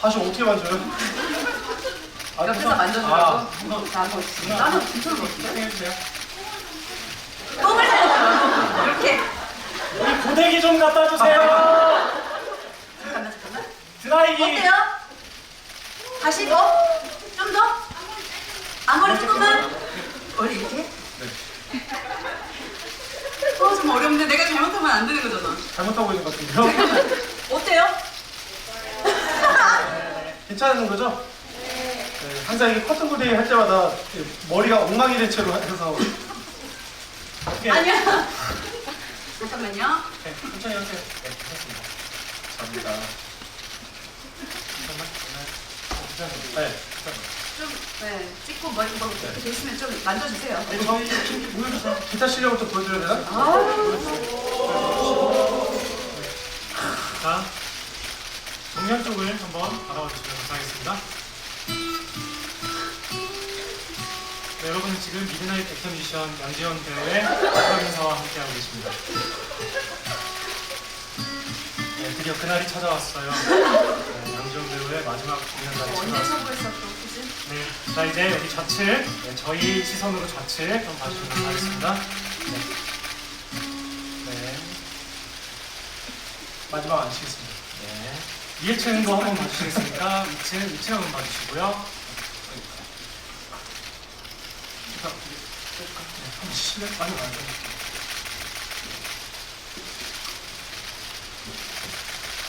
다시 어떻게 만져요? 아, 옆에서 만져주라고? 아, 자, 한번 나는 같은데? 해주세요. 똥을 살려줘요. 이렇게. 우리 고데기 좀 갖다 주세요. 잠깐만, 잠깐만. 드라이기. 어때요? 다시 더? 좀 더? 앞머리 조금만? 머리 이렇게? 네. 어, 좀 어렵네. 내가 잘못하면 안 되는 거잖아. 잘못하고 있는 것 같은데요? 어때요? 괜찮은 거죠? 네. 항상 이게 커튼 무대 할 때마다 이렇게 머리가 엉망이 된 채로 해서 어떻게? 아니야. 잠깐만요. 네, 천천히 하세요. 네, 됐습니다. 감사합니다. 잠깐만. 네, 네, 좀, 네, 찍고 머리 뭐 이렇게 되시면 좀 만져주세요. 네. 좀 보여주세요. 기타 실력을 좀 보여드려야 되나? 자, 정면 쪽을 한번 바라봐 주시면 감사하겠습니다. 네, 여러분 지금 미드나잇 액션 뮤지션 양지현 배우의 인사와 함께하고 계십니다. 네, 드디어 그날이 찾아왔어요. 네, 양지현 배우의 마지막 공연 날이 언제 또, 그지? 네, 자 이제 여기 좌측, 네, 저희 시선으로 좌측 좀 봐주시면 감사하겠습니다. 네. 네. 마지막 안 치겠습니다. 네. 2층도 한번 봐주시겠습니까? 2층, 2층 한번 봐주시고요.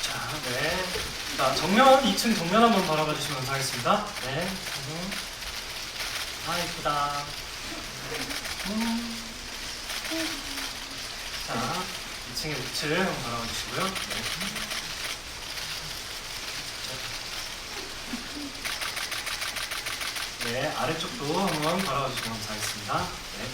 자, 네. 자, 정면, 2층 정면 한번 바라봐 주시면 감사하겠습니다. 네. 음. 아, 이쁘다. 음. 자, 2층의 우측 한번 바라봐 주시고요. 네. 네, 아래쪽도 한번 바라봐 주시면 감사하겠습니다. 네.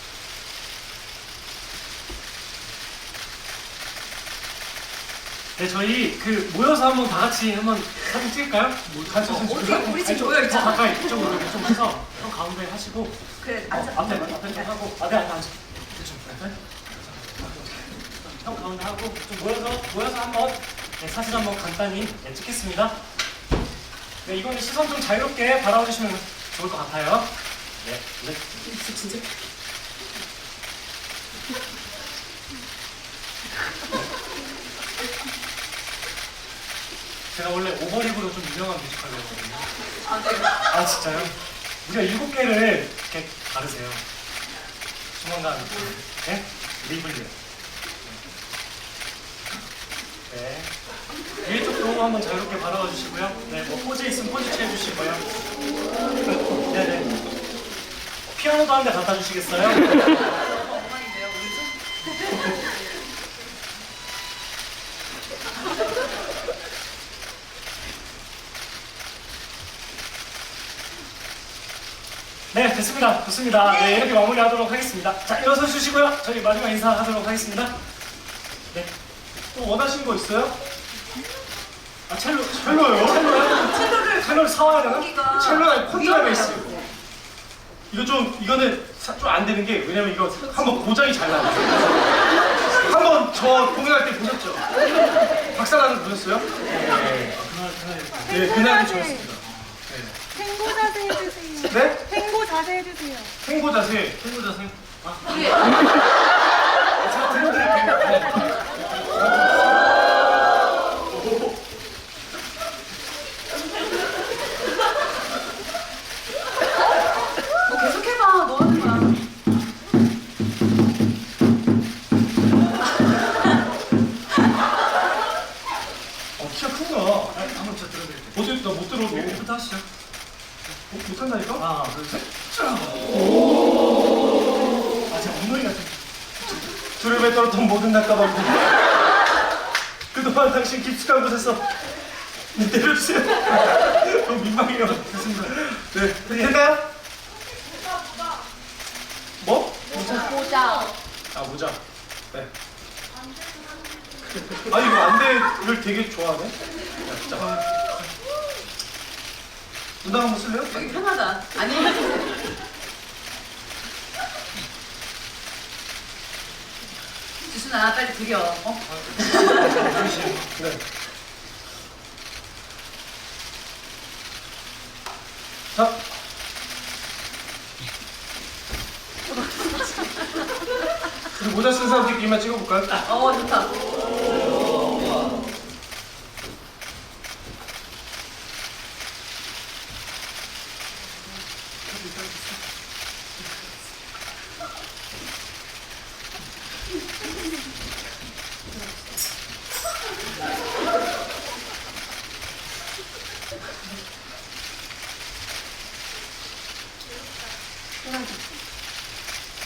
네, 저희 그 모여서 한번 다 같이 한번 사진 찍을까요? 뭐, 같이 사진 찍을까요? 우리 지금 모여 있잖아. 더 가까이 이쪽으로 이렇게 좀 해서 형 가운데 하시고 그래, 어, 앉아. 앞에 앞에 좀 하고 앞에 앞에 앉아. 그렇죠. 네. 형 가운데 하고 좀 모여서 모여서 한번 네, 사진 한번 간단히 네, 찍겠습니다. 네, 이거는 시선 좀 자유롭게 바라봐 주시면 좋을 것 같아요. 네. 네. 진짜. 제가 원래 오버립으로 좀 유명한 뮤지컬이었거든요. 아, 네. 아 진짜요? 우리가 일곱 개를 이렇게 가르세요. 조만간 네? 리블리요. 네. 위에 쪽도 한번 자유롭게 바라봐 주시고요. 네, 뭐 포즈 있으면 포즈 취해 주시고요. 네 네. 피아노도 한 대 갖다 주시겠어요? 네, 됐습니다. 좋습니다. 네, 이렇게 마무리하도록 하겠습니다. 자, 일어서 주시고요. 저희 마지막 인사하도록 하겠습니다. 네. 또 원하신 거 있어요? 아, 첼로, 첼로요? 첼로요? 첼로를 첼로를 사와야 되나? 여기가 첼로에 콘트라 베이스. 위험해요. 이거 좀 이거는 좀 안 되는 게 왜냐면 이거 한번 고장이 잘 나요. 한번 저 공연할 때 보셨죠? 거 보셨어요? 네. 그날. 네, 좋았습니다. 탱고 자세 해주세요. 네? 탱고 자세 해주세요. 행보 자세. 첼로 자세. 아, 우리 제가 들려드릴게요. 뭐 키가 크구나. 아, 한번 저 들어드릴게요. 어제 나못 들어도 뭐부터 하시죠? 못, 못한다니까? 하나, 둘, 셋. 아, 제가 엉덩이가 좀. 두렵에 떨었던 모든 낙가방들. 그동안 당신 깊숙한 곳에서 네, 내려주세요. 너무 민망해요. 됐습니다. 네, 됐나요? 뭐? 모자. 아 모자. 네. 아니 이거 안대를 되게 좋아하네. 자, 문당 한번 쓸래요? 여기 편하다. 아니. 지순아, 빨리 드려. 어? 네. 자. 우리 모자 쓴 사람들끼리만 찍어볼까요? 어 좋다.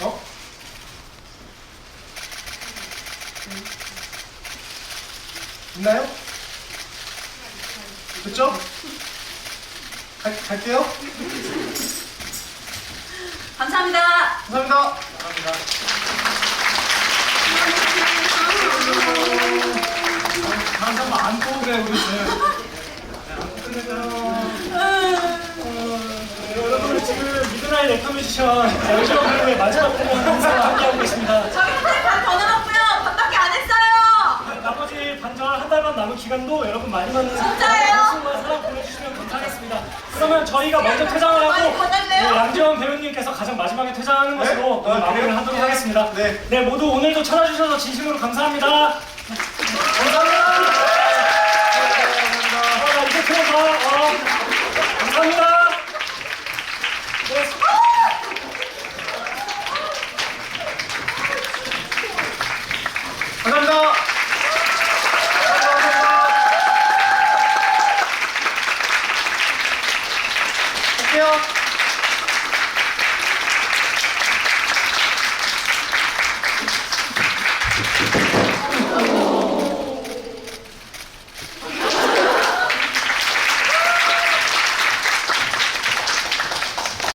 어? 있나요? 됐죠? 갈, 갈게요. 감사합니다. 감사합니다. 다음 한번 안고 오게 네. 여러분 지금 미드나잇 래퍼 뮤지션 양지원 배우의 마지막 공연 행사와 함께하고 계십니다. 저희 호텔 밥더 남았고요. 밥밖에 안 했어요. 나머지 반절 한 달만 남은 기간도 여러분 많이 많은 진짜예요? 관심과 사랑 보내주시면 감사하겠습니다. 그러면 저희가 먼저 퇴장을 많이 하고 받았네요. 네, 양지원 배우님께서 가장 마지막에 퇴장하는 것으로 네? 아, 마무리를 그래요? 하도록 하겠습니다. 네. 네, 모두 오늘도 찾아주셔서 진심으로 감사합니다. 감사합니다.